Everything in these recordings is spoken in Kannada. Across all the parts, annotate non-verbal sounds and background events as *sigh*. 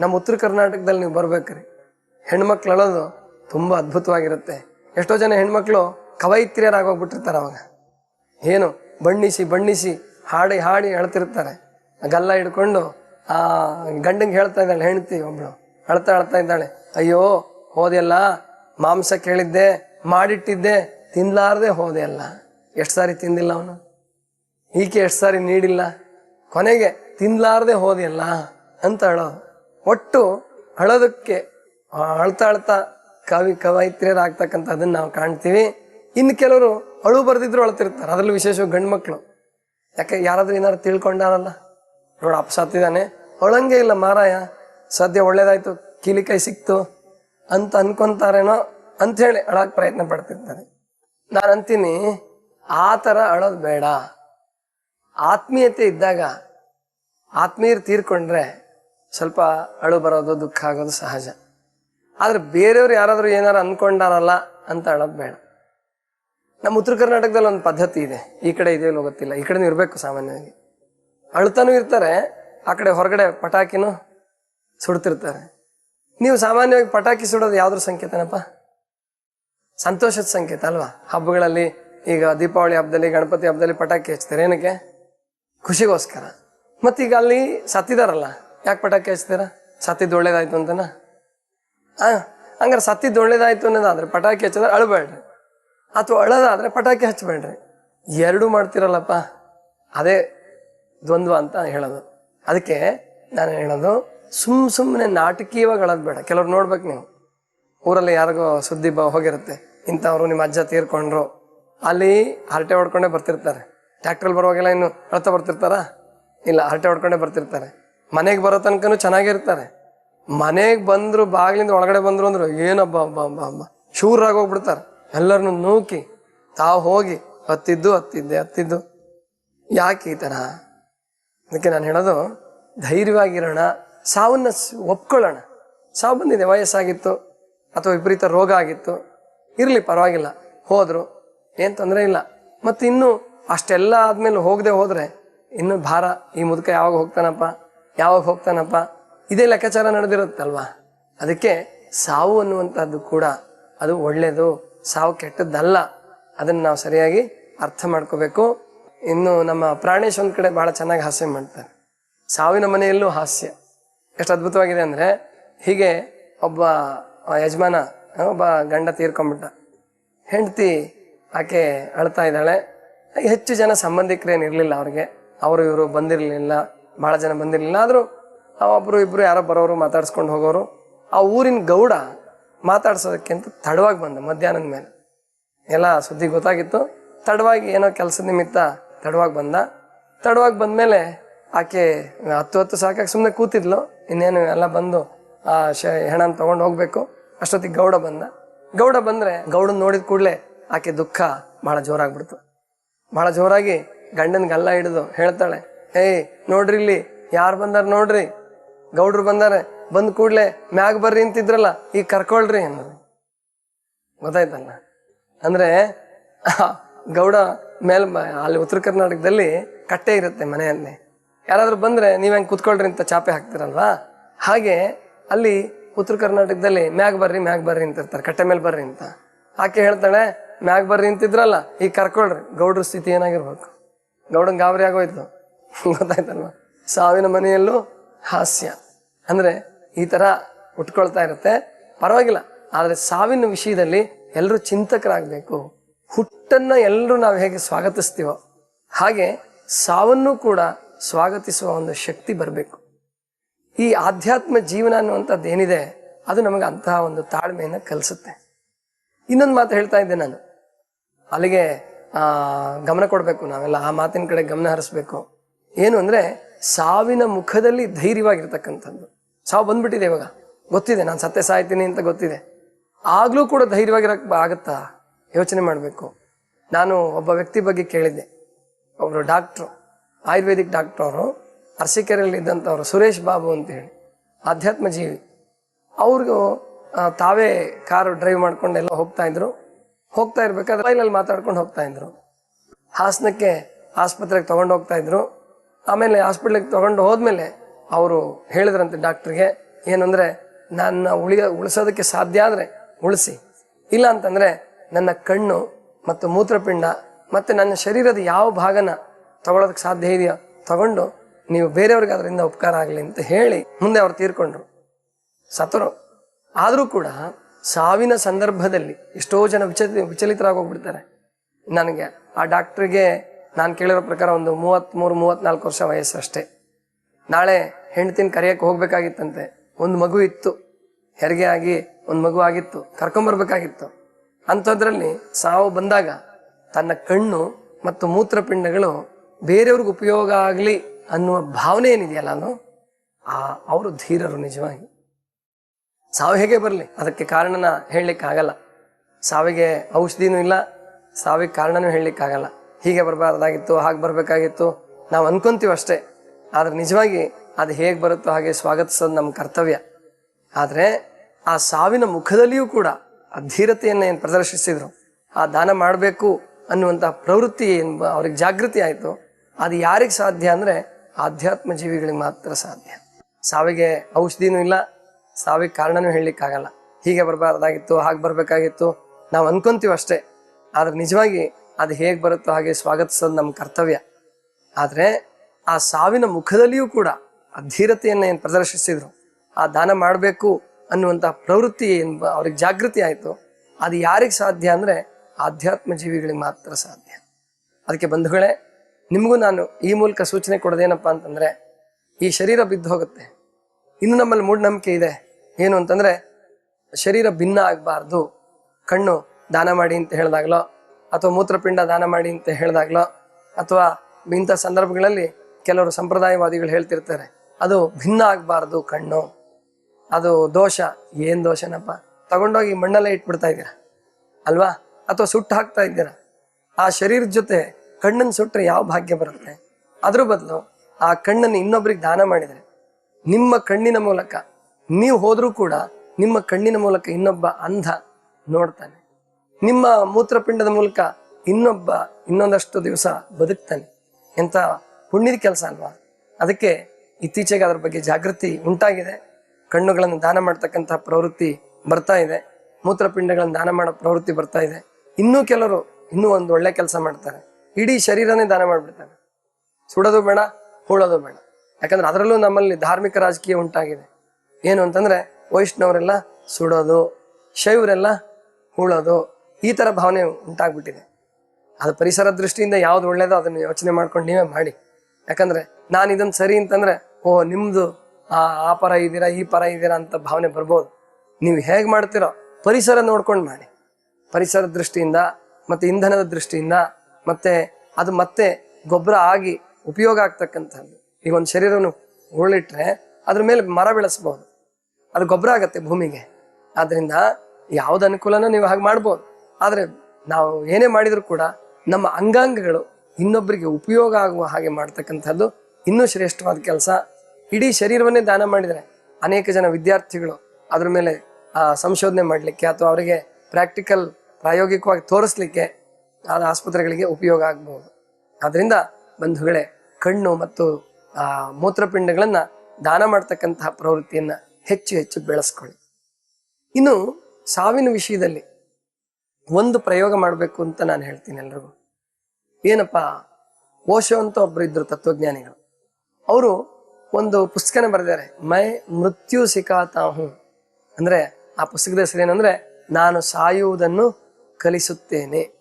ನಮ್ಮ ಉತ್ತರ ಕರ್ನಾಟಕದಲ್ಲಿ ನೀವು ಬರ್ಬೇಕ್ರಿ. ಹೆಣ್ಮಕ್ಳು ಅಳೋದು ತುಂಬಾ ಅದ್ಭುತವಾಗಿರುತ್ತೆ. ಎಷ್ಟೋ ಜನ ಹೆಣ್ಮಕ್ಳು ಕವಯಿತ್ರಿಯರಾಗೋಗ್ಬಿಟ್ಟಿರ್ತಾರೆ ಅವಾಗ. ಏನು? ಬಣ್ಣಿಸಿ ಬಣ್ಣಿಸಿ, ಹಾಡಿ ಹಾಡಿ ಅಳ್ತಿರ್ತಾರೆ. ಗಲ್ಲ ಹಿಡ್ಕೊಂಡು, ಆ, ಗಂಡಂಗೆ ಹೇಳ್ತಾ ಇದ್ದಾಳೆ ಹೆಣ್ತಿ ಒಬ್ಳು. ಅಳ್ತಾ ಅಳ್ತಾ ಇದ್ದಾಳೆ. ಅಯ್ಯೋ, ಹೋದೆಲ್ಲ? ಮಾಂಸ ಕೇಳಿದ್ದೆ, ಮಾಡಿಟ್ಟಿದ್ದೆ, ತಿನ್ಲಾರ್ದೆ ಹೋದೆ ಅಲ್ಲ ಎಷ್ಟು ಸಾರಿ ತಿಂದಿಲ್ಲ ಅವನು? ಈಕೆ ಎಷ್ಟು ಸಾರಿ ನೀಡಿಲ್ಲ? ಕೊನೆಗೆ ತಿನ್ಲಾರ್ದೆ ಹೋದೆಯಲ್ಲ ಅಂತ ಅಳೋದು ಒಟ್ಟು ಅಳೋದಕ್ಕೆ ಅಳ್ತಾ ಅಳ್ತಾ ಕವಿ, ಕವಯಿತ್ರಿಯರಾಗ್ತಕ್ಕಂಥದ್ದನ್ನ ನಾವು ಕಾಣ್ತೀವಿ. ಇನ್ನು ಕೆಲವರು ಅಳು ಬರ್ದಿದ್ರು ಅಳ್ತಿರ್ತಾರೆ. ಅದರಲ್ಲಿ ವಿಶೇಷವಾಗಿ ಗಂಡು ಮಕ್ಕಳು ಯಾಕೆ, ಯಾರಾದ್ರೂ ಏನಾದ್ರು ತಿಳ್ಕೊಂಡಾರಲ್ಲ? ನೋಡು ಅಪ್ಪ ಸತ್ತಿದ್ದಾನೆ ಅಳಂಗೆ ಇಲ್ಲ, ಮಾರಾಯ. ಸದ್ಯ ಒಳ್ಳೇದಾಯ್ತು ಕೀಲಿಕೈ ಸಿಕ್ತು ಅಂತ ಅನ್ಕೊಂತಾರೇನೋ ಅಂತ ಹೇಳಿ ಅಳಕ್ ಪ್ರಯತ್ನ ಪಡ್ತಿರ್ತಾರೆ. ನಾನು ಅಂತೀನಿ ಆ ಥರ ಅಳೋದು ಬೇಡ. ಆತ್ಮೀಯತೆ ಇದ್ದಾಗ ಆತ್ಮೀಯರು ತೀರ್ಕೊಂಡ್ರೆ ಸ್ವಲ್ಪ ಅಳು ಬರೋದು ದುಃಖ ಆಗೋದು ಸಹಜ. ಆದರೆ ಬೇರೆಯವ್ರು ಯಾರಾದರೂ ಏನಾರು ಅನ್ಕೊಂಡಾರಲ್ಲ ಅಂತ ಅಳೋದು ಬೇಡ. ನಮ್ಮ ಉತ್ತರ ಕರ್ನಾಟಕದಲ್ಲಿ ಒಂದು ಪದ್ಧತಿ ಇದೆ. ಈ ಕಡೆ ಇದೆಯಲ್ಲೋ ಗೊತ್ತಿಲ್ಲ. ಈ ಕಡೆನೂ ಇರಬೇಕು ಸಾಮಾನ್ಯವಾಗಿ. ಅಳ್ತಾನೂ ಇರ್ತಾರೆ, ಆ ಕಡೆ ಹೊರಗಡೆ ಪಟಾಕಿನೂ ಸುಡ್ತಿರ್ತಾರೆ. ನೀವು ಸಾಮಾನ್ಯವಾಗಿ ಪಟಾಕಿ ಸುಡೋದು ಯಾವ್ದ್ರ ಸಂಕೇತನಪ್ಪ? ಸಂತೋಷದ ಸಂಕೇತ ಅಲ್ವಾ? ಹಬ್ಬಗಳಲ್ಲಿ ಈಗ ದೀಪಾವಳಿ ಹಬ್ಬದಲ್ಲಿ, ಗಣಪತಿ ಹಬ್ಬದಲ್ಲಿ ಪಟಾಕಿ ಹಚ್ತಾರೆ. ಏನಕ್ಕೆ? ಖುಷಿಗೋಸ್ಕರ. ಮತ್ತೀಗ ಅಲ್ಲಿ ಸತ್ತಿದಾರಲ್ಲ ಯಾಕೆ ಪಟಾಕಿ ಹಚ್ತೀರಾ? ಸತ್ತಿದ್ದು ಒಳ್ಳೇದಾಯ್ತು ಅಂತನಾ? ಆ, ಹಂಗಾರೆ ಸತ್ತಿದ್ದು ಒಳ್ಳೇದಾಯ್ತು ಅನ್ನೋದಾದ್ರೆ ಪಟಾಕಿ ಹಚ್ಚಿದ್ರೆ ಅಳಬೇಡ್ರಿ. ಅಥವಾ ಅಳೋದಾದ್ರೆ ಪಟಾಕಿ ಹಚ್ಚಬೇಡ್ರಿ ಎರಡೂ ಮಾಡ್ತಿರಲ್ಲಪ್ಪ. ಅದೇ ದ್ವಂದ್ವ ಅಂತ ಹೇಳೋದು. ಅದಕ್ಕೆ ನಾನು ಹೇಳೋದು, ಸುಮ್ ಸುಮ್ಮನೆ ನಾಟಕೀಯವಾಗಿ ಅಳೋದು ಬೇಡ. ಕೆಲವ್ರು ನೋಡ್ಬೇಕು ನೀವು. ಊರಲ್ಲಿ ಯಾರಿಗೋ ಸುದ್ದಿ ಬ ಹೋಗಿರುತ್ತೆ. ಇಂಥವ್ರು ನಿಮ್ಮ ಅಜ್ಜ ತೀರ್ಕೊಂಡ್ರು. ಅಲ್ಲಿ ಹರಟೆ ಹೊಡ್ಕೊಂಡೇ ಬರ್ತಿರ್ತಾರೆ. ಟ್ಯಾಕ್ಟ್ರಲ್ಲಿ ಬರುವಾಗೆಲ್ಲ ಇನ್ನು ಅಳ್ತಾ ಬರ್ತಿರ್ತಾರ? ಇಲ್ಲ, ಹರಟೆ ಹೊಡ್ಕೊಂಡೇ ಬರ್ತಿರ್ತಾರೆ. ಮನೆಗೆ ಬರೋ ತನಕನೂ ಚೆನ್ನಾಗಿರ್ತಾರೆ. ಮನೆಗೆ ಬಂದ್ರು ಬಾಗಿಲಿಂದ ಒಳಗಡೆ ಬಂದ್ರು ಅಂದ್ರು ಏನಬ್ಬ, ಅಬ್ಬ ಅಬ್ಬ ಅಬ್ಬ. ಶೂರಾಗಿ ಹೋಗ್ಬಿಡ್ತಾರೆ. ಎಲ್ಲರನ್ನು ನೂಕಿ, ತಾವು ಹೋಗಿ ಹತ್ತಿದ್ದು ಹತ್ತಿದ್ದೆ, ಹತ್ತಿದ್ದು. ಯಾಕೆ ಈ ಥರ ಅದಕ್ಕೆ ನಾನು ಹೇಳೋದು, ಧೈರ್ಯವಾಗಿರೋಣ, ಸಾವನ್ನ ಒಪ್ಕೊಳ್ಳೋಣ. ಸಾವು ಬಂದಿದೆ, ವಯಸ್ಸಾಗಿತ್ತು, ಅಥವಾ ವಿಪರೀತ ರೋಗ ಆಗಿತ್ತು. ಇರಲಿ, ಪರವಾಗಿಲ್ಲ. ಹೋದರು, ಏನು ತೊಂದರೆ ಇಲ್ಲ. ಮತ್ತು ಇನ್ನು ಅಷ್ಟೆಲ್ಲ ಆದಮೇಲೆ ಹೋಗದೆ ಹೋದರೆ, ಇನ್ನು ಭಾರ ಈ ಮುದುಕ ಯಾವಾಗ ಹೋಗ್ತಾನಪ್ಪ? ಯಾವಾಗ ಹೋಗ್ತಾನಪ್ಪ? ಇದೇ ಲೆಕ್ಕಾಚಾರ ನಡೆದಿರುತ್ತಲ್ವಾ? ಅದಕ್ಕೆ ಸಾವು ಅನ್ನುವಂಥದ್ದು ಕೂಡ ಅದು ಒಳ್ಳೆಯದು ಸಾವು ಕೆಟ್ಟದ್ದಲ್ಲ. ಅದನ್ನು ನಾವು ಸರಿಯಾಗಿ ಅರ್ಥ ಮಾಡ್ಕೋಬೇಕು. ಇನ್ನು ನಮ್ಮ ಪ್ರಾಣೇಶ್ ಒಂದ್ ಕಡೆ ಬಹಳ ಚೆನ್ನಾಗಿ ಹಾಸ್ಯ ಮಾಡ್ತಾರೆ. ಸಾವಿನ ಮನೆಯಲ್ಲೂ ಹಾಸ್ಯ. ಎಷ್ಟು ಅದ್ಭುತವಾಗಿದೆ ಅಂದ್ರೆ, ಹೀಗೆ ಒಬ್ಬ ಯಜಮಾನ, ಒಬ್ಬ ಗಂಡ ತೀರ್ಕೊಂಡ್ಬಿಟ್ಟ. ಹೆಂಡತಿ ಆಕೆ ಅಳ್ತಾ ಇದ್ದಾಳೆ. ಹೆಚ್ಚು ಜನ ಸಂಬಂಧಿಕರೇನು ಇರಲಿಲ್ಲ ಅವ್ರಿಗೆ. ಅವರು ಇವರು ಬಂದಿರಲಿಲ್ಲ. ಬಹಳ ಜನ ಬಂದಿರಲಿಲ್ಲ. ಆದರೂ ಒಬ್ಬರು ಇಬ್ಬರು ಯಾರೋ ಬರೋರು ಮಾತಾಡ್ಸ್ಕೊಂಡು ಹೋಗೋರು. ಆ ಊರಿನ ಗೌಡ ಮಾತಾಡ್ಸೋದಕ್ಕಿಂತ ತಡವಾಗಿ ಬಂದ ಮಧ್ಯಾಹ್ನದ ಮೇಲೆ. ಎಲ್ಲ ಸುದ್ದಿ ಗೊತ್ತಾಗಿತ್ತು. ತಡವಾಗಿ ಏನೋ ಕೆಲಸದ ನಿಮಿತ್ತ ತಡವಾಗಿ ಬಂದ. ತಡವಾಗಿ ಬಂದ ಮೇಲೆ ಆಕೆ ಹತ್ತು ಹತ್ತು ಸಾಕಾಗಿ ಸುಮ್ಮನೆ ಕೂತಿದ್ಲು. ಇನ್ನೇನು ಎಲ್ಲ ಬಂದು ಆ ಶ ಹೆಣನ ತಗೊಂಡು ಹೋಗ್ಬೇಕು. ಅಷ್ಟೊತ್ತಿಗೆ ಗೌಡ ಬಂದ. ಗೌಡ ಬಂದ್ರೆ ಗೌಡನ ನೋಡಿದ ಕೂಡಲೇ ಆಕೆ ದುಃಖ ಬಹಳ ಜೋರಾಗ್ಬಿಡ್ತು. ಬಹಳ ಜೋರಾಗಿ ಗಂಡನ ಗಲ್ಲ ಹಿಡಿದು ಹೇಳ್ತಾಳೆ ಏಯ್ ನೋಡ್ರಿ ಇಲ್ಲಿ, ಯಾರು ಬಂದಾರ ನೋಡ್ರಿ? ಗೌಡ್ರು ಬಂದಾರೆ, ಬಂದ್ ಕೂಡ್ಲೆ ಮ್ಯಾಗ ಬರ್ರಿ ಅಂತಿದ್ರಲ್ಲ ಈಗ ಕರ್ಕೊಳ್ರಿ ಅನ್ನೋದು ಗೊತ್ತಾಯ್ತಲ್ಲ? ಅಂದ್ರೆ, *laughs* ಗೌಡ ಮೇಲ್ ಅಲ್ಲಿ ಉತ್ತರ ಕರ್ನಾಟಕದಲ್ಲಿ ಕಟ್ಟೆ ಇರುತ್ತೆ ಮನೆಯಲ್ಲಿ. ಯಾರಾದ್ರೂ ಬಂದ್ರೆ ನೀವ್ ಹೆಂಗ್ ಕುತ್ಕೊಳ್ರಿ ಅಂತ ಚಾಪೆ ಹಾಕ್ತಿರಲ್ವಾ? ಹಾಗೆ ಅಲ್ಲಿ ಉತ್ತರ ಕರ್ನಾಟಕದಲ್ಲಿ ಮ್ಯಾಗ್ ಬರ್ರಿ ಮ್ಯಾಗ್ ಬರ್ರಿ ಅಂತ ಇರ್ತಾರೆ, ಕಟ್ಟೆ ಮೇಲೆ ಬರ್ರಿ ಅಂತ. ಆಕೆ ಹೇಳ್ತಾಳೆ, ಮ್ಯಾಗ್ ಬರ್ರಿ ಅಂತಿದ್ರಲ್ಲ ಈಗ ಕರ್ಕೊಳ್ರಿ, ಗೌಡ್ರ ಸ್ಥಿತಿ ಏನಾಗಿರ್ಬೇಕು? ಗೌಡನ್ ಗಾಬರಿ ಆಗೋಯ್ತು. ಗೊತ್ತಾಯ್ತಲ್ವಾ? ಸಾವಿನ ಮನೆಯಲ್ಲೂ ಹಾಸ್ಯ. ಅಂದ್ರೆ ಈ ತರ ಉಟ್ಕೊಳ್ತಾ ಇರುತ್ತೆ. ಪರವಾಗಿಲ್ಲ. ಆದ್ರೆ ಸಾವಿನ ವಿಷಯದಲ್ಲಿ ಎಲ್ಲರೂ ಚಿಂತಕರಾಗಬೇಕು. ಹುಟ್ಟನ್ನ ಎಲ್ಲರೂ ನಾವು ಹೇಗೆ ಸ್ವಾಗತಿಸ್ತೀವೋ, ಹಾಗೆ ಸಾವನ್ನು ಕೂಡ ಸ್ವಾಗತಿಸುವ ಒಂದು ಶಕ್ತಿ ಬರಬೇಕು. ಈ ಆಧ್ಯಾತ್ಮ ಜೀವನ ಅನ್ನುವಂಥದ್ದು ಏನಿದೆ, ಅದು ನಮಗೆ ಅಂತಹ ಒಂದು ತಾಳ್ಮೆಯನ್ನು ಕಲಿಸುತ್ತೆ. ಇನ್ನೊಂದು ಮಾತು ಹೇಳ್ತಾ ಇದ್ದೆ ನಾನು. ಅಲ್ಲಿಗೆ ಗಮನ ಕೊಡಬೇಕು ನಾವೆಲ್ಲ. ಆ ಮಾತಿನ ಕಡೆ ಗಮನ ಹರಿಸ್ಬೇಕು. ಏನು ಅಂದರೆ ಸಾವಿನ ಮುಖದಲ್ಲಿ ಧೈರ್ಯವಾಗಿರ್ತಕ್ಕಂಥದ್ದು. ಸಾವು ಬಂದ್ಬಿಟ್ಟಿದೆ ಇವಾಗ. ಗೊತ್ತಿದೆ, ನಾನು ಸತ್ಯ ಸಾಯ್ತೀನಿ ಅಂತ ಗೊತ್ತಿದೆ. ಆಗ್ಲೂ ಕೂಡ ಧೈರ್ಯವಾಗಿರ ಆಗುತ್ತಾ? ಯೋಚನೆ ಮಾಡಬೇಕು. ನಾನು ಒಬ್ಬ ವ್ಯಕ್ತಿ ಬಗ್ಗೆ ಕೇಳಿದ್ದೆ. ಒಬ್ರು ಡಾಕ್ಟ್ರು, ಆಯುರ್ವೇದಿಕ್ ಡಾಕ್ಟ್ರು ಅವರು, ಅರಸೀಕೆರೆಯಲ್ಲಿ ಇದ್ದಂಥವ್ರು, ಸುರೇಶ್ ಬಾಬು ಅಂತ ಹೇಳಿ, ಆಧ್ಯಾತ್ಮ ಜೀವಿ. ಅವ್ರಿಗೂ ತಾವೇ ಕಾರು ಡ್ರೈವ್ ಮಾಡ್ಕೊಂಡು ಎಲ್ಲ ಹೋಗ್ತಾ ಇದ್ರು. ಹೋಗ್ತಾ ಇರ್ಬೇಕಾದ್ರೆ ಮೊಬೈಲಲ್ಲಿ ಮಾತಾಡ್ಕೊಂಡು ಹೋಗ್ತಾ ಇದ್ರು. ಹಾಸನಕ್ಕೆ ಆಸ್ಪತ್ರೆಗೆ ತಗೊಂಡು ಹೋಗ್ತಾ ಇದ್ರು. ಆಮೇಲೆ ಹಾಸ್ಪಿಟ್ಲಿಗೆ ತಗೊಂಡು ಹೋದ್ಮೇಲೆ ಅವರು ಹೇಳಿದ್ರಂತೆ ಡಾಕ್ಟ್ರಿಗೆ, ಏನಂದ್ರೆ, ನನ್ನ ಉಳಿಯ ಉಳಿಸೋದಕ್ಕೆ ಸಾಧ್ಯ ಆದರೆ ಉಳಿಸಿ. ಇಲ್ಲ ಅಂತಂದ್ರೆ, ನನ್ನ ಕಣ್ಣು ಮತ್ತು ಮೂತ್ರಪಿಂಡ ಮತ್ತೆ ನನ್ನ ಶರೀರದ ಯಾವ ಭಾಗನ ತಗೊಳೋದಕ್ಕೆ ಸಾಧ್ಯ ಇದೆಯೋ? ತಗೊಂಡು ನೀವು ಬೇರೆಯವ್ರಿಗೆ ಅದರಿಂದ ಉಪಕಾರ ಆಗಲಿ ಅಂತ ಹೇಳಿ ಮುಂದೆ ಅವ್ರು ತೀರ್ಕೊಂಡ್ರು. ಸತ್ತರು ಆದರೂ ಕೂಡ ಸಾವಿನ ಸಂದರ್ಭದಲ್ಲಿ ಎಷ್ಟೋ ಜನ ವಿಚ ವಿಚಲಿತರಾಗೋಗ್ಬಿಡ್ತಾರೆ ನನಗೆ ಆ ಡಾಕ್ಟ್ರಿಗೆ ನಾನು ಕೇಳಿರೋ ಪ್ರಕಾರ ಒಂದು ಮೂವತ್ತ್ಮೂರು ಮೂವತ್ತ್ನಾಲ್ಕು ವರ್ಷ ವಯಸ್ಸಷ್ಟೇ. ನಾಳೆ ಹೆಂಡತಿನ ಕರೆಯಕ್ಕೆ ಹೋಗ್ಬೇಕಾಗಿತ್ತಂತೆ. ಒಂದು ಮಗು ಇತ್ತು. ಹೆರಿಗೆ ಆಗಿ ಒಂದು ಮಗು ಆಗಿತ್ತು. ಕರ್ಕೊಂಬರ್ಬೇಕಾಗಿತ್ತು ಅಂಥದ್ರಲ್ಲಿ ಸಾವು ಬಂದಾಗ ತನ್ನ ಕಣ್ಣು ಮತ್ತು ಮೂತ್ರಪಿಂಡಗಳು ಬೇರೆಯವ್ರಿಗೆ ಉಪಯೋಗ ಆಗಲಿ ಅನ್ನುವ ಭಾವನೆ ಏನಿದೆಯಲ್ಲ ನಾನು ಆ ಅವರು ಧೀರರು ನಿಜವಾಗಿ. ಸಾವು ಹೇಗೆ ಬರಲಿ? ಅದಕ್ಕೆ ಕಾರಣನ ಹೇಳಲಿಕ್ಕಾಗಲ್ಲ. ಸಾವಿಗೆ ಔಷಧಿನೂ ಇಲ್ಲ. ಸಾವಿಗೆ ಕಾರಣನೂ ಹೇಳಲಿಕ್ಕಾಗಲ್ಲ. ಹೀಗೆ ಬರಬಾರ್ದಾಗಿತ್ತು, ಹಾಗೆ ಬರಬೇಕಾಗಿತ್ತು. ನಾವು ಅನ್ಕೊಂತೀವಿ ಅಷ್ಟೇ. ಆದರೆ ನಿಜವಾಗಿ ಅದು ಹೇಗೆ ಬರುತ್ತೋ ಹಾಗೆ ಸ್ವಾಗತಿಸೋದು ನಮ್ಮ ಕರ್ತವ್ಯ. ಆದರೆ ಆ ಸಾವಿನ ಮುಖದಲ್ಲಿಯೂ ಕೂಡ ಆ ಧೀರತೆಯನ್ನು ಏನು ಪ್ರದರ್ಶಿಸಿದ್ರು. ಆ ದಾನ ಮಾಡಬೇಕು ಅನ್ನುವಂಥ ಪ್ರವೃತ್ತಿ ಏನು ಅವ್ರಿಗೆ ಜಾಗೃತಿ ಆಯಿತು. ಅದು ಯಾರಿಗೆ ಸಾಧ್ಯ ಅಂದರೆ ಆಧ್ಯಾತ್ಮ ಜೀವಿಗಳಿಗೆ ಮಾತ್ರ ಸಾಧ್ಯ. ಸಾವಿಗೆ ಔಷಧಿನೂ ಇಲ್ಲ, ಸಾವಿಗೆ ಕಾರಣನೂ ಹೇಳಲಿಕ್ಕಾಗಲ್ಲ. ಹೀಗೆ ಬರಬಾರ್ದಾಗಿತ್ತು, ಹಾಗೆ ಬರಬೇಕಾಗಿತ್ತು. ನಾವು ಅನ್ಕೊಂತೀವಿ ಅಷ್ಟೇ. ಆದರೆ ನಿಜವಾಗಿ ಅದು ಹೇಗೆ ಬರುತ್ತೋ ಹಾಗೆ ಸ್ವಾಗತಿಸೋದು ನಮ್ಮ ಕರ್ತವ್ಯ. ಆದರೆ ಆ ಸಾವಿನ ಮುಖದಲ್ಲಿಯೂ ಕೂಡ ಆ ಧೀರತೆಯನ್ನು ಏನು ಪ್ರದರ್ಶಿಸಿದ್ರು, ಆ ದಾನ ಮಾಡಬೇಕು ಅನ್ನುವಂಥ ಪ್ರವೃತ್ತಿ ಏನು ಅವ್ರಿಗೆ ಜಾಗೃತಿ ಆಯಿತು, ಅದು ಯಾರಿಗೆ ಸಾಧ್ಯ ಅಂದರೆ ಆಧ್ಯಾತ್ಮ ಜೀವಿಗಳಿಗೆ ಮಾತ್ರ ಸಾಧ್ಯ. ಅದಕ್ಕೆ ಬಂಧುಗಳೇ, ನಿಮಗೂ ನಾನು ಈ ಮೂಲಕ ಸೂಚನೆ ಕೊಡೋದೇನಪ್ಪ ಅಂತಂದರೆ, ಈ ಶರೀರ ಬಿದ್ದು ಹೋಗುತ್ತೆ. ಇನ್ನು ನಮ್ಮಲ್ಲಿ ಮೂಢನಂಬಿಕೆ ಇದೆ. ಏನು ಅಂತಂದರೆ, ಶರೀರ ಭಿನ್ನ ಆಗಬಾರ್ದು. ಕಣ್ಣು ದಾನ ಮಾಡಿ ಅಂತ ಹೇಳಿದಾಗ್ಲೋ ಅಥವಾ ಮೂತ್ರಪಿಂಡ ದಾನ ಮಾಡಿ ಅಂತ ಹೇಳಿದಾಗ್ಲೋ ಅಥವಾ ಇಂಥ ಸಂದರ್ಭಗಳಲ್ಲಿ ಕೆಲವರು ಸಂಪ್ರದಾಯವಾದಿಗಳು ಹೇಳ್ತಿರ್ತಾರೆ, ಅದು ಭಿನ್ನ ಆಗಬಾರ್ದು ಕಣ್ಣು. ಅದು ದೋಷ. ಏನು ದೋಷನಪ್ಪ? ತಗೊಂಡೋಗಿ ಮಣ್ಣಲ್ಲೇ ಇಟ್ಬಿಡ್ತಾ ಇದ್ದೀರಾ? ಅಲ್ವಾ? ಅಥವಾ ಸುಟ್ಟು ಹಾಕ್ತಾ ಇದ್ದೀರಾ? ಆ ಶರೀರದ ಜೊತೆ ಕಣ್ಣನ್ನು ಸುಟ್ಟರೆ ಯಾವ ಭಾಗ್ಯ ಬರುತ್ತೆ? ಅದ್ರ ಬದಲು ಆ ಕಣ್ಣನ್ನು ಇನ್ನೊಬ್ರಿಗೆ ದಾನ ಮಾಡಿದರೆ ನಿಮ್ಮ ಕಣ್ಣಿನ ಮೂಲಕ, ನೀವು ಹೋದರೂ ಕೂಡ ನಿಮ್ಮ ಕಣ್ಣಿನ ಮೂಲಕ ಇನ್ನೊಬ್ಬ ಅಂಧ ನೋಡ್ತಾನೆ. ನಿಮ್ಮ ಮೂತ್ರಪಿಂಡದ ಮೂಲಕ ಇನ್ನೊಬ್ಬ ಇನ್ನೊಂದಷ್ಟು ದಿವಸ ಬದುಕ್ತಾನೆ. ಎಂತ ಪುಣ್ಯದ ಕೆಲಸ ಅಲ್ವಾ? ಅದಕ್ಕೆ ಇತ್ತೀಚೆಗೆ ಅದರ ಬಗ್ಗೆ ಜಾಗೃತಿ ಉಂಟಾಗಿದೆ. ಕಣ್ಣುಗಳನ್ನು ದಾನ ಮಾಡ್ತಕ್ಕಂಥ ಪ್ರವೃತ್ತಿ ಬರ್ತಾ ಇದೆ. ಮೂತ್ರಪಿಂಡಗಳನ್ನು ದಾನ ಮಾಡೋ ಪ್ರವೃತ್ತಿ ಬರ್ತಾ ಇದೆ. ಇನ್ನೂ ಕೆಲವರು ಇನ್ನೂ ಒಂದು ಒಳ್ಳೆ ಕೆಲಸ ಮಾಡ್ತಾರೆ. ಇಡೀ ಶರೀರನೇ ದಾನ ಮಾಡಿಬಿಡ್ತಾರೆ. ಸುಡೋದು ಬೇಡ, ಹೂಳೋದು ಬೇಡ. ಯಾಕಂದ್ರೆ ಅದರಲ್ಲೂ ನಮ್ಮಲ್ಲಿ ಧಾರ್ಮಿಕ ರಾಜಕೀಯ ಉಂಟಾಗಿದೆ. ಏನು ಅಂತಂದ್ರೆ ವೈಷ್ಣವರೆಲ್ಲ ಸುಡೋದು, ಶೈವರೆಲ್ಲ ಹೂಳೋದು ಈ ತರ ಭಾವನೆ ಉಂಟಾಗ್ಬಿಟ್ಟಿದೆ. ಅದು ಪರಿಸರ ದೃಷ್ಟಿಯಿಂದ ಯಾವ್ದು ಒಳ್ಳೇದೋ ಅದನ್ನು ಯೋಚನೆ ಮಾಡ್ಕೊಂಡು ನೀವೇ ಮಾಡಿ. ಯಾಕಂದ್ರೆ ನಾನು ಇದನ್ನ ಸರಿ ಅಂತಂದ್ರೆ ಓ ನಿಮ್ದು ಆ ಆ ಪರ ಇದ್ದೀರಾ, ಈ ಪರ ಇದ್ದೀರಾ ಅಂತ ಭಾವನೆ ಬರ್ಬೋದು. ನೀವು ಹೇಗೆ ಮಾಡ್ತೀರೋ ಪರಿಸರ ನೋಡ್ಕೊಂಡು ಮಾಡಿ. ಪರಿಸರ ದೃಷ್ಟಿಯಿಂದ ಮತ್ತೆ ಇಂಧನದ ದೃಷ್ಟಿಯಿಂದ ಮತ್ತೆ ಅದು ಮತ್ತೆ ಗೊಬ್ಬರ ಆಗಿ ಉಪಯೋಗ ಆಗ್ತಕ್ಕಂಥದ್ದು. ಈಗ ಒಂದು ಶರೀರವನ್ನು ಉರುಳಿಟ್ರೆ ಅದ್ರ ಮೇಲೆ ಮರ ಬೆಳೆಸ್ಬೋದು. ಅದು ಗೊಬ್ಬರ ಆಗತ್ತೆ ಭೂಮಿಗೆ. ಆದ್ರಿಂದ ಯಾವ್ದು ಅನುಕೂಲನೂ ನೀವು ಹಾಗೆ ಮಾಡ್ಬೋದು. ಆದ್ರೆ ನಾವು ಏನೇ ಮಾಡಿದರೂ ಕೂಡ ನಮ್ಮ ಅಂಗಾಂಗಗಳು ಇನ್ನೊಬ್ಬರಿಗೆ ಉಪಯೋಗ ಆಗುವ ಹಾಗೆ ಮಾಡ್ತಕ್ಕಂಥದ್ದು ಇನ್ನೂ ಶ್ರೇಷ್ಠವಾದ ಕೆಲಸ. ಇಡೀ ಶರೀರವನ್ನೇ ದಾನ ಮಾಡಿದರೆ ಅನೇಕ ಜನ ವಿದ್ಯಾರ್ಥಿಗಳು ಅದ್ರ ಮೇಲೆ ಸಂಶೋಧನೆ ಮಾಡಲಿಕ್ಕೆ ಅಥವಾ ಅವರಿಗೆ ಪ್ರಾಕ್ಟಿಕಲ್ ಪ್ರಾಯೋಗಿಕವಾಗಿ ತೋರಿಸ್ಲಿಕ್ಕೆ ಆದ ಆಸ್ಪತ್ರೆಗಳಿಗೆ ಉಪಯೋಗ ಆಗಬಹುದು. ಆದ್ದರಿಂದ ಬಂಧುಗಳೇ ಕಣ್ಣು ಮತ್ತು ಮೂತ್ರಪಿಂಡಗಳನ್ನು ದಾನ ಮಾಡ್ತಕ್ಕಂತಹ ಪ್ರವೃತ್ತಿಯನ್ನು ಹೆಚ್ಚು ಹೆಚ್ಚು ಬೆಳೆಸ್ಕೊಳ್ಳಿ. ಇನ್ನು ಸಾವಿನ ವಿಷಯದಲ್ಲಿ ಒಂದು ಪ್ರಯೋಗ ಮಾಡಬೇಕು ಅಂತ ನಾನು ಹೇಳ್ತೀನಿ ಎಲ್ರಿಗೂ. ಏನಪ್ಪ? ಓಶೋ ಅಂತ ಒಬ್ರು ಇದ್ರು ತತ್ವಜ್ಞಾನಿಗಳು. ಅವರು ಒಂದು ಪುಸ್ತಕನ ಬರೆದಿದ್ದಾರೆ. ಮೈ ಮೃತ್ಯು ಸಿಕಾತಾಹು ಅಂದ್ರೆ ಆ ಪುಸ್ತಕದ ಹೆಸರು ಏನಂದ್ರೆ ನಾನು ಸಾಯುವುದನ್ನು ಕಲಿಸುತ್ತೇನೆ.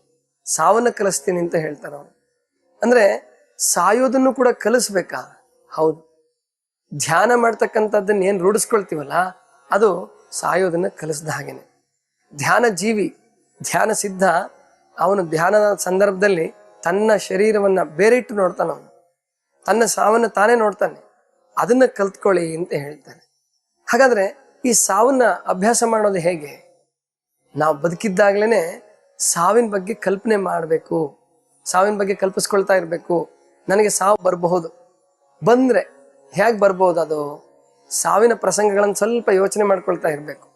ಸಾವನ್ನು ಕಲಿಸ್ತೀನಿ ಅಂತ ಹೇಳ್ತಾರೆ ಅವರು. ಅಂದ್ರೆ ಸಾಯೋದನ್ನು ಕೂಡ ಕಲಿಸ್ಬೇಕಾ? ಹೌದು. ಧ್ಯಾನ ಮಾಡ್ತಕ್ಕಂಥದ್ದನ್ನ ಏನ್ ರೂಢಿಸ್ಕೊಳ್ತೀವಲ್ಲ, ಅದು ಸಾಯೋದನ್ನ ಕಲಿಸ್ದ ಹಾಗೇನೆ. ಧ್ಯಾನ ಜೀವಿ ಧ್ಯಾನ ಸಿದ್ಧ, ಅವನು ಧ್ಯಾನದ ಸಂದರ್ಭದಲ್ಲಿ ತನ್ನ ಶರೀರವನ್ನ ಬೇರೆ ಇಟ್ಟು ನೋಡ್ತಾನೆ ಅವನು. ತನ್ನ ಸಾವನ್ನ ತಾನೇ ನೋಡ್ತಾನೆ. ಅದನ್ನ ಕಲ್ತ್ಕೊಳ್ಳಿ ಅಂತ ಹೇಳ್ತಾನೆ. ಹಾಗಾದ್ರೆ ಈ ಸಾವನ್ನ ಅಭ್ಯಾಸ ಮಾಡೋದು ಹೇಗೆ? ನಾವು ಬದುಕಿದ್ದಾಗ್ಲೇನೆ ಸಾವಿನ ಬಗ್ಗೆ ಕಲ್ಪನೆ ಮಾಡಬೇಕು. ಸಾವಿನ ಬಗ್ಗೆ ಕಲ್ಪಿಸ್ಕೊಳ್ತಾ ಇರಬೇಕು. ನನಗೆ ಸಾವು ಬರಬಹುದು. ಬಂದ್ರೆ ಹೇಗೆ ಬರ್ಬೋದು ಅದು? ಸಾವಿನ ಪ್ರಸಂಗಗಳನ್ನು ಸ್ವಲ್ಪ ಯೋಚನೆ ಮಾಡ್ಕೊಳ್ತಾ ಇರಬೇಕು.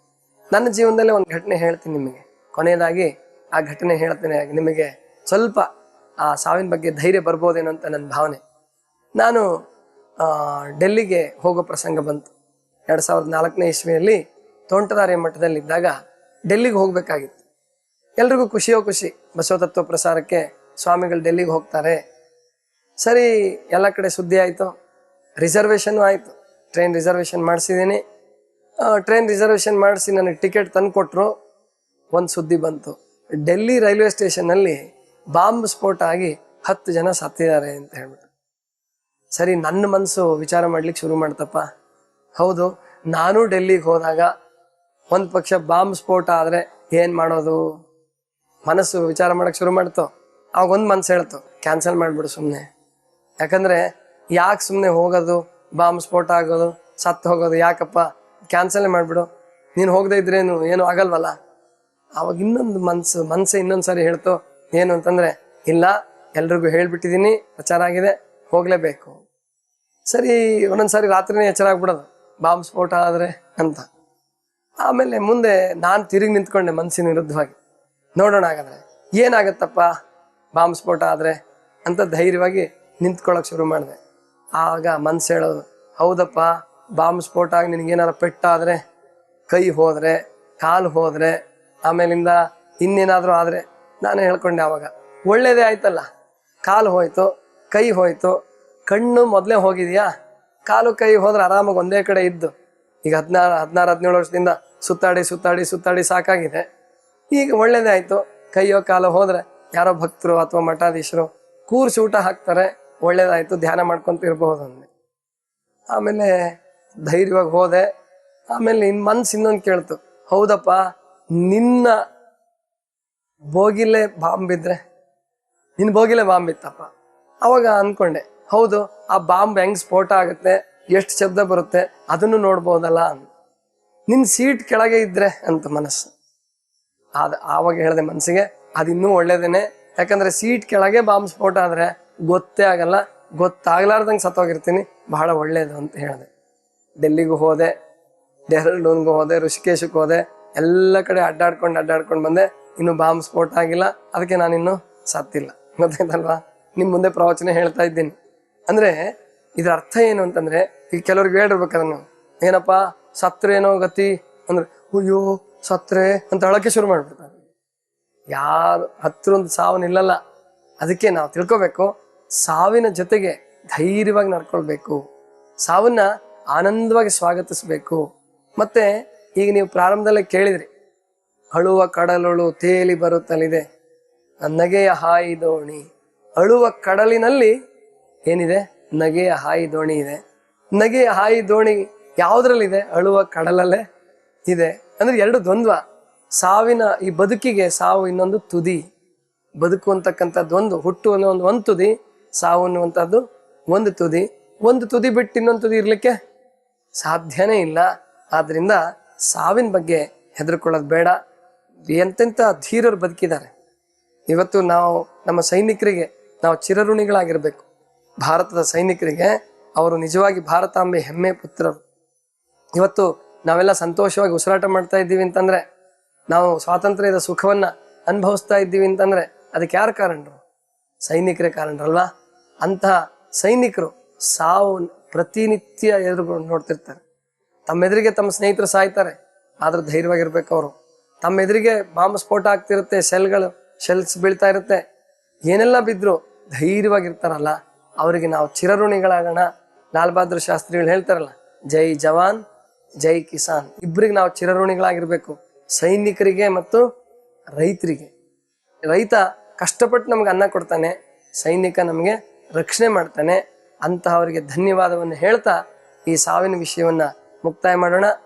ನನ್ನ ಜೀವನದಲ್ಲೇ ಒಂದು ಘಟನೆ ಹೇಳ್ತೀನಿ ನಿಮಗೆ. ಕೊನೆಯದಾಗಿ ಆ ಘಟನೆ ಹೇಳ್ತೇನೆ ನಿಮಗೆ ಸ್ವಲ್ಪ ಆ ಸಾವಿನ ಬಗ್ಗೆ ಧೈರ್ಯ ಬರ್ಬೋದೇನೋ ಅಂತ ನನ್ನ ಭಾವನೆ. ನಾನು ಡೆಲ್ಲಿಗೆ ಹೋಗೋ ಪ್ರಸಂಗ ಬಂತು. ಎರಡು ಸಾವಿರದ ನಾಲ್ಕನೇ ಇಸ್ವಿಯಲ್ಲಿ ತೋಂಟದಾರ್ಯ ಮಠದಲ್ಲಿದ್ದಾಗ ಡೆಲ್ಲಿಗೆ ಹೋಗಬೇಕಾಗಿತ್ತು. ಎಲ್ರಿಗೂ ಖುಷಿಯೋ ಖುಷಿ. ಬಸವತತ್ವ ಪ್ರಸಾರಕ್ಕೆ ಸ್ವಾಮಿಗಳು ಡೆಲ್ಲಿಗೆ ಹೋಗ್ತಾರೆ. ಸರಿ, ಎಲ್ಲ ಕಡೆ ಸುದ್ದಿ ಆಯಿತು. ರಿಸರ್ವೇಷನ್ ಆಯಿತು. ಟ್ರೈನ್ ರಿಸರ್ವೇಷನ್ ಮಾಡಿಸಿದ್ದೀನಿ. ಟ್ರೈನ್ ರಿಸರ್ವೇಷನ್ ಮಾಡಿಸಿ ನನಗೆ ಟಿಕೆಟ್ ತಂದು ಕೊಟ್ಟರು ಒಂದು ಸುದ್ದಿ ಬಂತು. ಡೆಲ್ಲಿ ರೈಲ್ವೆ ಸ್ಟೇಷನ್ನಲ್ಲಿ ಬಾಂಬ್ ಸ್ಫೋಟ ಆಗಿ ಹತ್ತು ಜನ ಸತ್ತಿದ್ದಾರೆ ಅಂತ ಹೇಳ್ಬಿಟ್ಟು. ಸರಿ, ನನ್ನ ಮನಸ್ಸು ವಿಚಾರ ಮಾಡ್ಲಿಕ್ಕೆ ಶುರು ಮಾಡ್ತಪ್ಪ. ಹೌದು, ನಾನು ಡೆಲ್ಲಿಗೆ ಹೋದಾಗ ಒಂದು ಪಕ್ಷ ಬಾಂಬ್ ಸ್ಫೋಟ ಆದರೆ ಏನು ಮಾಡೋದು? ಮನಸ್ಸು ವಿಚಾರ ಮಾಡಕ್ಕೆ ಶುರು ಮಾಡ್ತು. ಅವಾಗ ಒಂದು ಮನ್ಸು ಹೇಳ್ತು ಕ್ಯಾನ್ಸಲ್ ಮಾಡಿಬಿಡು ಸುಮ್ಮನೆ ಯಾಕಂದ್ರೆ ಯಾಕೆ ಸುಮ್ಮನೆ ಹೋಗೋದು? ಬಾಂಬ್ ಸ್ಫೋಟ ಆಗೋದು, ಸತ್ತು ಹೋಗೋದು ಯಾಕಪ್ಪ? ಕ್ಯಾನ್ಸಲ್ ಮಾಡಿಬಿಡು. ನೀನು ಹೋಗದೆ ಇದ್ರೇನು ಏನು ಆಗಲ್ವಲ್ಲ? ಅವಾಗ ಇನ್ನೊಂದು ಮನ್ಸು ಮನ್ಸು ಇನ್ನೊಂದು ಸಾರಿ ಹೇಳ್ತು, ಏನು ಅಂತಂದ್ರೆ, ಇಲ್ಲ, ಎಲ್ರಿಗೂ ಹೇಳ್ಬಿಟ್ಟಿದ್ದೀನಿ ಪ್ರಚಾರ ಆಗಿದೆ, ಹೋಗ್ಲೇಬೇಕು. ಸರಿ ಒಂದೊಂದ್ಸಾರಿ ರಾತ್ರಿನೇ ಎಚ್ಚರ ಆಗ್ಬಿಡೋದು. ಬಾಂಬ್ ಸ್ಫೋಟ ಆದ್ರೆ ಅಂತ. ಆಮೇಲೆ ಮುಂದೆ ನಾನು ತಿರುಗಿ ನಿಂತ್ಕೊಂಡೆ ಮನಸ್ಸಿನ ವಿರುದ್ಧವಾಗಿ. ನೋಡೋಣ ಹಾಗಾದ್ರೆ, ಏನಾಗತ್ತಪ್ಪ ಬಾಂಬ್ ಸ್ಫೋಟ ಆದ್ರೆ ಅಂತ ಧೈರ್ಯವಾಗಿ ನಿಂತ್ಕೊಳ್ಳೋಕೆ ಶುರು ಮಾಡಿದೆ. ಆಗ ಮನ್ಸು ಹೇಳೋದು, ಹೌದಪ್ಪ, ಬಾಂಬ್ ಸ್ಫೋಟ ಆಗಿ ನಿನಗೇನಾರ ಪೆಟ್ಟಾದರೆ, ಕೈ ಹೋದರೆ, ಕಾಲು ಹೋದ್ರೆ ಆಮೇಲಿಂದ ಇನ್ನೇನಾದರೂ ಆದರೆ ನಾನು ಹೇಳ್ಕೊಂಡೆ ಆವಾಗ ಒಳ್ಳೇದೇ ಆಯ್ತಲ್ಲ? ಕಾಲು ಹೋಯಿತು, ಕೈ ಹೋಯಿತು. ಕಣ್ಣು ಮೊದಲೇ ಹೋಗಿದೆಯಾ? ಕಾಲು ಕೈ ಹೋದ್ರೆ ಆರಾಮಾಗಿ ಒಂದೇ ಕಡೆ ಇದ್ದು. ಈಗ ಹದಿನಾರು ಹದಿನಾರು, ಹದಿನೇಳು ವರ್ಷದಿಂದ ಸುತ್ತಾಡಿ ಸುತ್ತಾಡಿ ಸುತ್ತಾಡಿ ಸಾಕಾಗಿದೆ. ಈಗ ಒಳ್ಳೇದೇ ಆಯಿತು. ಕೈಯೋ ಕಾಲು ಹೋದರೆ ಯಾರೋ ಭಕ್ತರು ಅಥವಾ ಮಠಾಧೀಶರು ಕೂರ್ಸಿ ಊಟ ಹಾಕ್ತಾರೆ. ಒಳ್ಳೇದಾಯಿತು, ಧ್ಯಾನ ಮಾಡ್ಕೊಂತ ಇರಬಹುದು ಅಂದೆ. ಆಮೇಲೆ ಧೈರ್ಯವಾಗಿ ಹೋದೆ. ಆಮೇಲೆ ಇನ್ನು ಮನ್ಸು ಇನ್ನೊಂದು ಕೇಳ್ತು. ಹೌದಪ್ಪ ನಿನ್ನ ಬೋಗಿಲೆ ಬಾಂಬ್ ಇದ್ರೆ, ನಿನ್ ಬೋಗಿಲೆ ಬಾಂಬ್ ಇತ್ತಪ್ಪ. ಅವಾಗ ಅನ್ಕೊಂಡೆ, ಹೌದು, ಆ ಬಾಂಬ್ ಹೆಂಗ್ ಸ್ಫೋಟ ಆಗುತ್ತೆ, ಎಷ್ಟು ಶಬ್ದ ಬರುತ್ತೆ, ಅದನ್ನು ನೋಡ್ಬೋದಲ್ಲ ಅಂತ. ನಿನ್ ಸೀಟ್ ಕೆಳಗೆ ಇದ್ರೆ ಅಂತ ಮನಸ್ಸು. ಅದ ಆವಾಗ ಹೇಳಿದೆ ಮನಸ್ಸಿಗೆ, ಅದಿನ್ನೂ ಒಳ್ಳೇದೇನೆ. ಯಾಕಂದ್ರೆ ಸೀಟ್ ಕೆಳಗೆ ಬಾಂಬ್ ಸ್ಫೋಟ ಆದ್ರೆ ಗೊತ್ತೇ ಆಗಲ್ಲ, ಗೊತ್ತಾಗ್ಲಾರ್ದಂಗೆ ಸತ್ತೋಗಿರ್ತೀನಿ, ಬಹಳ ಒಳ್ಳೇದು ಅಂತ ಹೇಳಿದೆ. ಡೆಲ್ಲಿಗೂ ಹೋದೆ, ಡೆಹರಡೂನ್ಗೂ ಹೋದೆ, ಋಷಿಕೇಶಕ್ಕೆ ಹೋದೆ ಎಲ್ಲ ಕಡೆ ಅಡ್ಡಾಡ್ಕೊಂಡು ಅಡ್ಡಾಡ್ಕೊಂಡು ಬಂದೆ. ಇನ್ನು ಬಾಂಬ್ ಸ್ಫೋಟ ಆಗಿಲ್ಲ. ಅದಕ್ಕೆ ನಾನಿನ್ನು ಸತ್ತಿಲ್ಲ. ಗೊತ್ತಾಯ್ತಲ್ವಾ? ನಿಮ್ಮ ಮುಂದೆ ಪ್ರವಚನ ಹೇಳ್ತಾ ಇದ್ದೀನಿ. ಅಂದ್ರೆ ಇದರ ಅರ್ಥ ಏನು ಅಂತಂದ್ರೆ ಈಗ ಕೆಲವ್ರಿಗೆ ಹೇಳಿರ್ಬೇಕಾದ್ರೆ ನಾವು ಸತ್ರ ಏನೋ ಗತಿ? ಅಂದ್ರೆ, ಅಯ್ಯೋ, ಸತ್ರೆ ಅಂತ ಹೇಳಕ್ಕೆ ಶುರು ಮಾಡ್ಬಿಡ್ತಾರೆ ಯಾರು ಹತ್ರ ಒಂದು ಸಾವು ನಿಲ್ಲಲ್ಲ ಅದಕ್ಕೆ ನಾವು ತಿಳ್ಕೊಬೇಕು, ಸಾವಿನ ಜೊತೆಗೆ ಧೈರ್ಯವಾಗಿ ನಡ್ಕೊಳ್ಬೇಕು. ಸಾವನ್ನ ಆನಂದವಾಗಿ ಸ್ವಾಗತಿಸ್ಬೇಕು. ಮತ್ತೆ ಈಗ ನೀವು ಪ್ರಾರಂಭದಲ್ಲೇ ಕೇಳಿದ್ರಿ. ಅಳುವ ಕಡಲೊಳು ತೇಲಿ ಬರುತ್ತಲಿದೆ. ನಗೆಯ ಹಾಯಿ ದೋಣಿ. ಅಳುವ ಕಡಲಿನಲ್ಲಿ ಏನಿದೆ? ನಗೆಯ ಹಾಯಿ ದೋಣಿ ಇದೆ. ನಗೆಯ ಹಾಯಿ ದೋಣಿ ಯಾವುದ್ರಲ್ಲಿದೆ? ಅಳುವ ಕಡಲಲ್ಲೇ ಇದೆ. ಅಂದ್ರೆ ಎರಡು ದ್ವಂದ್ವ. ಸಾವಿನ ಈ ಬದುಕಿಗೆ ಸಾವು ಇನ್ನೊಂದು ತುದಿ. ಬದುಕು ಅಂತಕ್ಕಂಥದ್ದು ಒಂದು ಹುಟ್ಟು ಅನ್ನೋ ಒಂದು ಒಂದು ತುದಿ, ಸಾವು ಅನ್ನುವಂಥದ್ದು ಒಂದು ತುದಿ. ಒಂದು ತುದಿ ಬಿಟ್ಟು ಇನ್ನೊಂದು ತುದಿ ಇರಲಿಕ್ಕೆ ಸಾಧ್ಯನೇ ಇಲ್ಲ. ಆದ್ರಿಂದ ಸಾವಿನ ಬಗ್ಗೆ ಹೆದರ್ಕೊಳ್ಳೋದು ಬೇಡ. ಎಂತೆಂಥ ಧೀರರು ಬದುಕಿದ್ದಾರೆ. ಇವತ್ತು ನಾವು ನಮ್ಮ ಸೈನಿಕರಿಗೆ, ನಾವು ಚಿರಋಣಿಗಳಾಗಿರಬೇಕು. ಭಾರತದ ಸೈನಿಕರಿಗೆ ಅವರು ನಿಜವಾಗಿ ಭಾರತಾಂಬೆ ಹೆಮ್ಮೆ ಪುತ್ರರು. ಇವತ್ತು ನಾವೆಲ್ಲ ಸಂತೋಷವಾಗಿ ಉಸಿರಾಟ ಮಾಡ್ತಾ ಇದ್ದೀವಿ ಅಂತಂದ್ರೆ, ನಾವು ಸ್ವಾತಂತ್ರ್ಯದ ಸುಖವನ್ನ ಅನುಭವಿಸ್ತಾ ಇದ್ದೀವಿ ಅಂತಂದ್ರೆ ಅದಕ್ಕೆ ಯಾರು ಕಾರಣರು? ಸೈನಿಕರೇ ಕಾರಣರಲ್ವಾ? ಅಂತಹ ಸೈನಿಕರು ಸಾವು ಪ್ರತಿನಿತ್ಯ ಎದುರು ನೋಡ್ತಿರ್ತಾರೆ. ತಮ್ಮ ಎದುರಿಗೆ ತಮ್ಮ ಸ್ನೇಹಿತರು ಸಾಯ್ತಾರೆ. ಆದ್ರೆ ಧೈರ್ಯವಾಗಿರ್ಬೇಕು ಅವರು. ತಮ್ಮ ಎದುರಿಗೆ ಬಾಂಬ್ ಸ್ಫೋಟ ಆಗ್ತಿರುತ್ತೆ, ಶೆಲ್ಗಳು, ಶೆಲ್ಸ್ ಬೀಳ್ತಾ ಇರುತ್ತೆ. ಏನೆಲ್ಲ ಬಿದ್ರು ಧೈರ್ಯವಾಗಿರ್ತಾರಲ್ಲ, ಅವರಿಗೆ ನಾವು ಚಿರಋಣಿಗಳಾಗೋಣ. ಲಾಲ್ ಬಹದ್ದೂರ್ ಶಾಸ್ತ್ರಿಗಳು ಹೇಳ್ತಾರಲ್ಲ, ಜೈ ಜವಾನ್, ಜೈ ಕಿಸಾನ್. ಇಬ್ಬರಿಗೆ ನಾವು ಚಿರಋಣಿಗಳಾಗಿರ್ಬೇಕು. ಸೈನಿಕರಿಗೆ ಮತ್ತು ರೈತರಿಗೆ. ರೈತ ಕಷ್ಟಪಟ್ಟು ನಮ್ಗೆ ಅನ್ನ ಕೊಡ್ತಾನೆ, ಸೈನಿಕ ನಮಗೆ ರಕ್ಷಣೆ ಮಾಡ್ತಾನೆ. ಅಂತಹವರಿಗೆ ಧನ್ಯವಾದವನ್ನು ಹೇಳ್ತಾ ಈ ಸಾವಿನ ವಿಷಯವನ್ನ ಮುಕ್ತಾಯ ಮಾಡೋಣ